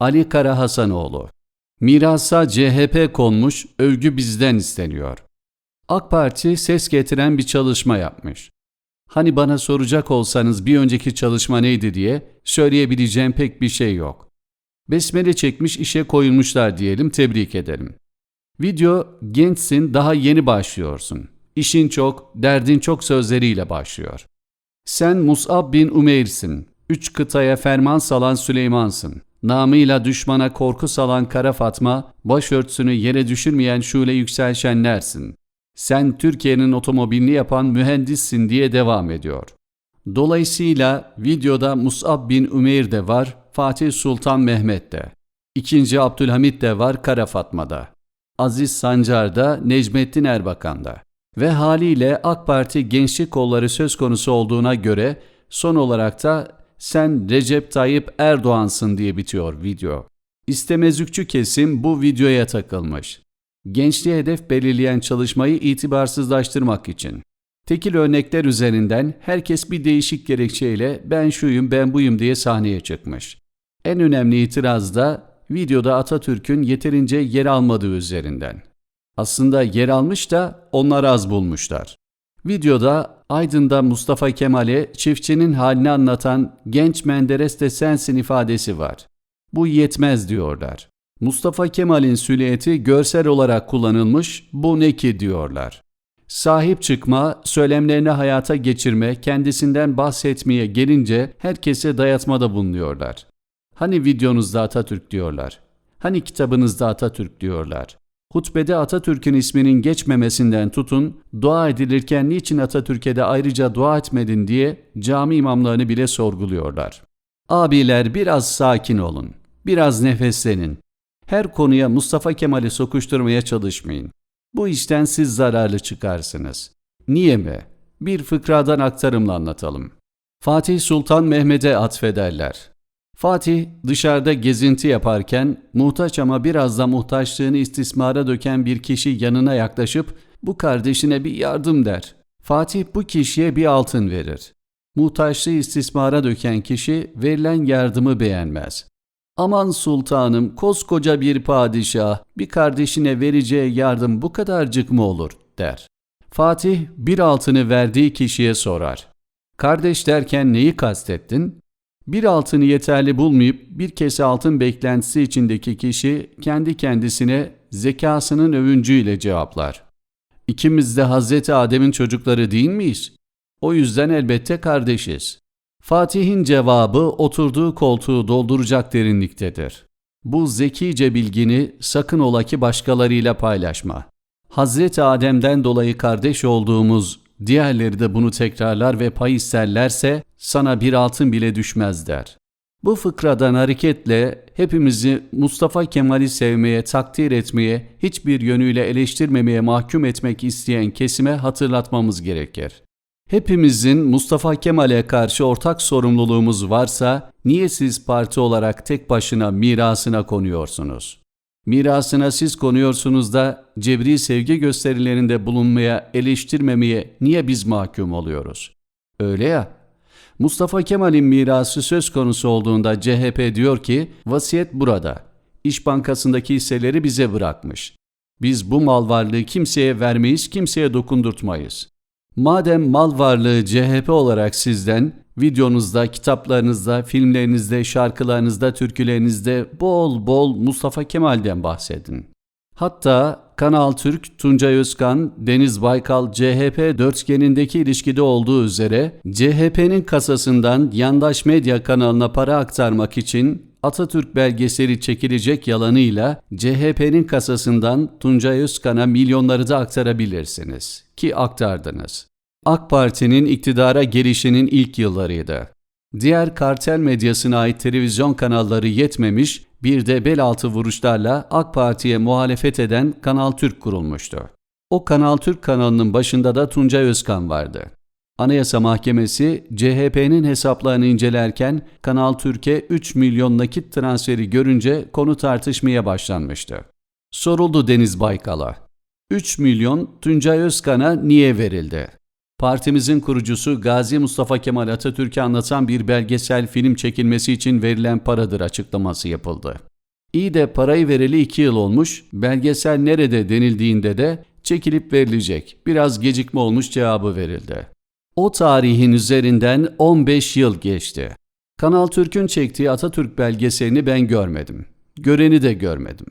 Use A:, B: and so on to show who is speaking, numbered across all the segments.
A: Ali Kara Hasanoğlu Mirasa CHP konmuş, övgü bizden isteniyor. AK Parti ses getiren bir çalışma yapmış. Hani bana soracak olsanız bir önceki çalışma neydi diye söyleyebileceğim pek bir şey yok. Besmele çekmiş işe koyulmuşlar diyelim tebrik edelim. Video gençsin daha yeni başlıyorsun. İşin çok, derdin çok sözleriyle başlıyor. Sen Mus'ab bin Umeyr'sin. Üç kıtaya ferman salan Süleyman'sın. Namıyla düşmana korku salan Kara Fatma, başörtüsünü yere düşürmeyen Şule Yükselşenlersin. Sen Türkiye'nin otomobilini yapan mühendissin diye devam ediyor. Dolayısıyla videoda Mus'ab bin Umeyr de var, Fatih Sultan Mehmet de. İkinci Abdülhamit de var Kara Fatma'da. Aziz Sancar'da, Necmettin Erbakan'da. Ve haliyle AK Parti gençlik kolları söz konusu olduğuna göre son olarak da sen Recep Tayyip Erdoğan'sın diye bitiyor video. İstemezlikçi kesim bu videoya takılmış. Gençliğe hedef belirleyen çalışmayı itibarsızlaştırmak için. Tekil örnekler üzerinden herkes bir değişik gerekçeyle ben şuyum ben buyum diye sahneye çıkmış. En önemli itiraz da videoda Atatürk'ün yeterince yer almadığı üzerinden. Aslında yer almış da onlar az bulmuşlar. Videoda Aydın'da Mustafa Kemal'e çiftçinin halini anlatan genç Menderes de sensin ifadesi var. Bu yetmez diyorlar. Mustafa Kemal'in süliyeti görsel olarak kullanılmış, bu ne ki diyorlar. Sahip çıkma, söylemlerini hayata geçirme, kendisinden bahsetmeye gelince herkese dayatmada bulunuyorlar. Hani videonuzda Atatürk diyorlar. Hani kitabınızda Atatürk diyorlar. Hutbede Atatürk'ün isminin geçmemesinden tutun, dua edilirken niçin Atatürk'e de ayrıca dua etmedin diye cami imamlarını bile sorguluyorlar. Abiler biraz sakin olun, biraz nefeslenin. Her konuya Mustafa Kemal'i sokuşturmaya çalışmayın. Bu işten siz zararlı çıkarsınız. Niye mi? Bir fıkradan aktarımla anlatalım. Fatih Sultan Mehmet'e atfederler. Fatih dışarıda gezinti yaparken muhtaç ama biraz da muhtaçlığını istismara döken bir kişi yanına yaklaşıp bu kardeşine bir yardım der. Fatih bu kişiye bir altın verir. Muhtaçlığı istismara döken kişi verilen yardımı beğenmez. Aman sultanım koskoca bir padişah bir kardeşine vereceği yardım bu kadarcık mı olur der. Fatih bir altını verdiği kişiye sorar. Kardeş derken neyi kastettin? Bir altını yeterli bulmayıp bir kese altın beklentisi içindeki kişi kendi kendisine zekasının övüncüyle cevaplar. İkimiz de Hazreti Adem'in çocukları değil miyiz? O yüzden elbette kardeşiz. Fatih'in cevabı oturduğu koltuğu dolduracak derinliktedir. Bu zekice bilgini sakın ola ki başkalarıyla paylaşma. Hazreti Adem'den dolayı kardeş olduğumuz diğerleri de bunu tekrarlar ve pay isterlerse sana bir altın bile düşmez der. Bu fıkradan hareketle hepimizi Mustafa Kemal'i sevmeye, takdir etmeye, hiçbir yönüyle eleştirmemeye mahkum etmek isteyen kesime hatırlatmamız gerekir. Hepimizin Mustafa Kemal'e karşı ortak sorumluluğumuz varsa niye siz parti olarak tek başına mirasına konuyorsunuz? Mirasına siz konuyorsunuz da cebri sevgi gösterilerinde bulunmaya, eleştirmemeye niye biz mahkum oluyoruz? Öyle ya. Mustafa Kemal'in mirası söz konusu olduğunda CHP diyor ki vasiyet burada. İş Bankası'ndaki hisseleri bize bırakmış. Biz bu mal varlığı kimseye vermeyiz, kimseye dokundurtmayız. Madem mal varlığı CHP olarak sizden, videonuzda, kitaplarınızda, filmlerinizde, şarkılarınızda, türkülerinizde bol bol Mustafa Kemal'den bahsedin. Hatta Kanal Türk, Tuncay Özkan, Deniz Baykal CHP dörtgenindeki ilişkide olduğu üzere CHP'nin kasasından yandaş medya kanalına para aktarmak için Atatürk belgeseli çekilecek yalanıyla CHP'nin kasasından Tuncay Özkan'a milyonları da aktarabilirsiniz. Ki aktardınız. AK Parti'nin iktidara gelişinin ilk yıllarıydı. Diğer kartel medyasına ait televizyon kanalları yetmemiş, bir de bel altı vuruşlarla AK Parti'ye muhalefet eden Kanal Türk kurulmuştu. O Kanal Türk kanalının başında da Tuncay Özkan vardı. Anayasa Mahkemesi CHP'nin hesaplarını incelerken Kanal Türk'e 3 milyon nakit transferi görünce konu tartışmaya başlanmıştı. Soruldu Deniz Baykal'a. 3 milyon Tuncay Özkan'a niye verildi? Partimizin kurucusu Gazi Mustafa Kemal Atatürk'ü anlatan bir belgesel film çekilmesi için verilen paradır açıklaması yapıldı. İyi de parayı vereli 2 yıl olmuş, belgesel nerede denildiğinde de çekilip verilecek. Biraz gecikme olmuş cevabı verildi. O tarihin üzerinden 15 yıl geçti. Kanal Türk'ün çektiği Atatürk belgeselini ben görmedim. Göreni de görmedim.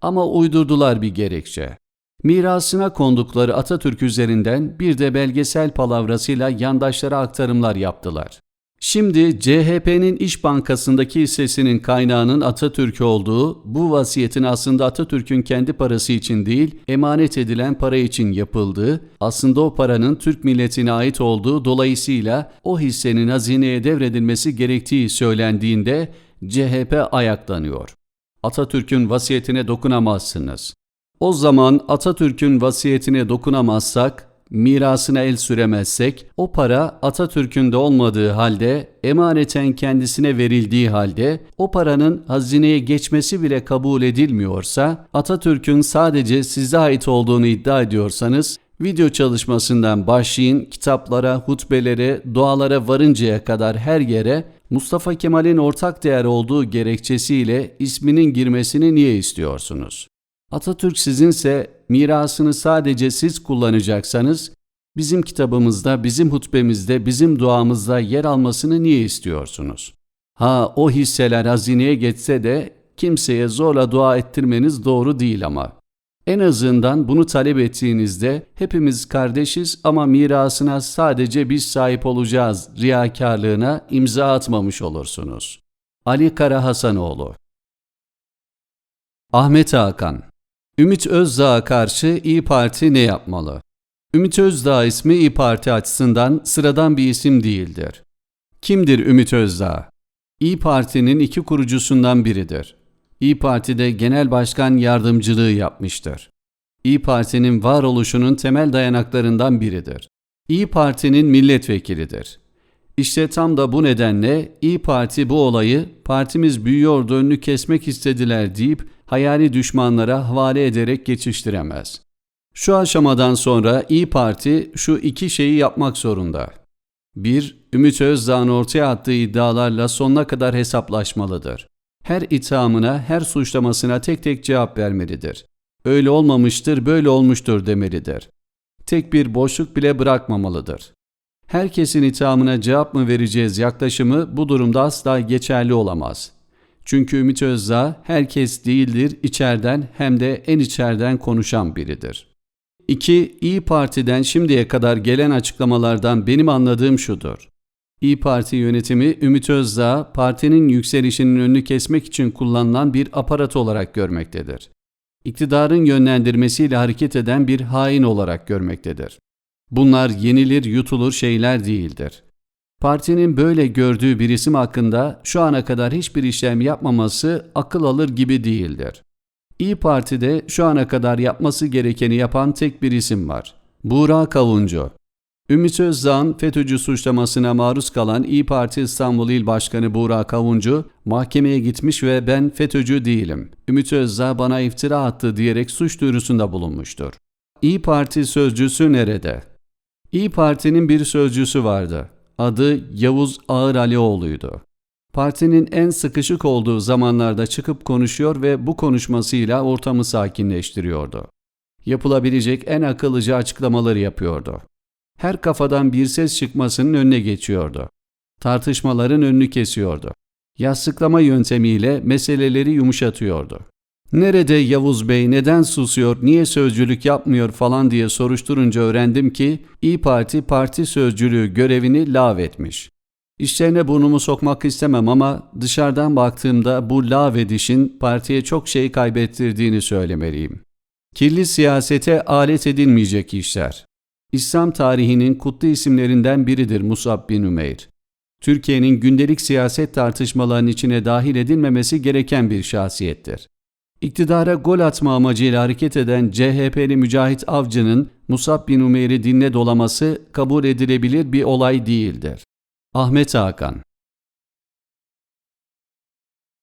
A: Ama uydurdular bir gerekçe. Mirasına kondukları Atatürk üzerinden bir de belgesel palavrasıyla yandaşlara aktarımlar yaptılar. Şimdi CHP'nin İş Bankası'ndaki hissesinin kaynağının Atatürk olduğu, bu vasiyetin aslında Atatürk'ün kendi parası için değil, emanet edilen para için yapıldığı, aslında o paranın Türk milletine ait olduğu dolayısıyla o hissenin hazineye devredilmesi gerektiği söylendiğinde CHP ayaklanıyor. Atatürk'ün vasiyetine dokunamazsınız. O zaman Atatürk'ün vasiyetine dokunamazsak, mirasına el süremezsek, o para Atatürk'ün de olmadığı halde, emaneten kendisine verildiği halde, o paranın hazineye geçmesi bile kabul edilmiyorsa, Atatürk'ün sadece size ait olduğunu iddia ediyorsanız, video çalışmasından başlayın, kitaplara, hutbelere, dualara varıncaya kadar her yere Mustafa Kemal'in ortak değer olduğu gerekçesiyle isminin girmesini niye istiyorsunuz? Atatürk sizinse mirasını sadece siz kullanacaksanız bizim kitabımızda, bizim hutbemizde, bizim duamızda yer almasını niye istiyorsunuz? Ha o hisseler hazineye geçse de kimseye zorla dua ettirmeniz doğru değil ama. En azından bunu talep ettiğinizde hepimiz kardeşiz ama mirasına sadece biz sahip olacağız riyakarlığına imza atmamış olursunuz. Ali Kara Hasanoğlu Ahmet Hakan Ümit Özdağ'a karşı İyi Parti ne yapmalı? Ümit Özdağ ismi İyi Parti açısından sıradan bir isim değildir. Kimdir Ümit Özdağ? İyi Parti'nin iki kurucusundan biridir. İyi Parti'de genel başkan yardımcılığı yapmıştır. İyi Parti'nin varoluşunun temel dayanaklarından biridir. İyi Parti'nin milletvekilidir. İşte tam da bu nedenle İyi Parti bu olayı partimiz büyüyordu önünü kesmek istediler deyip hayali düşmanlara havale ederek geçiştiremez. Şu aşamadan sonra İyi Parti şu iki şeyi yapmak zorunda. 1. Ümit Özdağ'ın ortaya attığı iddialarla sonuna kadar hesaplaşmalıdır. Her ithamına, her suçlamasına tek tek cevap vermelidir. Öyle olmamıştır, böyle olmuştur demelidir. Tek bir boşluk bile bırakmamalıdır. Herkesin ithamına cevap mı vereceğiz yaklaşımı bu durumda asla geçerli olamaz. Çünkü Ümit Özdağ herkes değildir, içeriden hem de en içeriden konuşan biridir. 2. İyi Parti'den şimdiye kadar gelen açıklamalardan benim anladığım şudur. İyi Parti yönetimi Ümit Özdağ partinin yükselişinin önünü kesmek için kullanılan bir aparat olarak görmektedir. İktidarın yönlendirmesiyle hareket eden bir hain olarak görmektedir. Bunlar yenilir yutulur şeyler değildir. Partinin böyle gördüğü bir isim hakkında şu ana kadar hiçbir işlem yapmaması akıl alır gibi değildir. İyi Parti'de şu ana kadar yapması gerekeni yapan tek bir isim var. Buğra Kavuncu. Ümit Özdağ'ın FETÖ'cü suçlamasına maruz kalan İyi Parti İstanbul İl Başkanı Buğra Kavuncu mahkemeye gitmiş ve ben FETÖ'cü değilim. Ümit Özdağ bana iftira attı diyerek suç duyurusunda bulunmuştur. İyi Parti sözcüsü nerede? İyi Parti'nin bir sözcüsü vardı. Adı Yavuz Ağır Alioğlu'ydu. Partinin en sıkışık olduğu zamanlarda çıkıp konuşuyor ve bu konuşmasıyla ortamı sakinleştiriyordu. Yapılabilecek en akıllıca açıklamaları yapıyordu. Her kafadan bir ses çıkmasının önüne geçiyordu. Tartışmaların önünü kesiyordu. Yastıklama yöntemiyle meseleleri yumuşatıyordu. Nerede Yavuz Bey neden susuyor, niye sözcülük yapmıyor falan diye soruşturunca öğrendim ki İyi Parti parti sözcülüğü görevini lağvetmiş. İşlerine burnumu sokmak istemem ama dışarıdan baktığımda bu lağvedişin partiye çok şey kaybettirdiğini söylemeliyim. Kirli siyasete alet edilmeyecek işler. İslam tarihinin kutlu isimlerinden biridir Musab bin Ümeyr. Türkiye'nin gündelik siyaset tartışmalarının içine dahil edilmemesi gereken bir şahsiyettir. İktidara gol atma amacıyla hareket eden CHP'li Mücahit Avcı'nın Musab bin Umeyr'i dinle dolaması kabul edilebilir bir olay değildir. Ahmet Hakan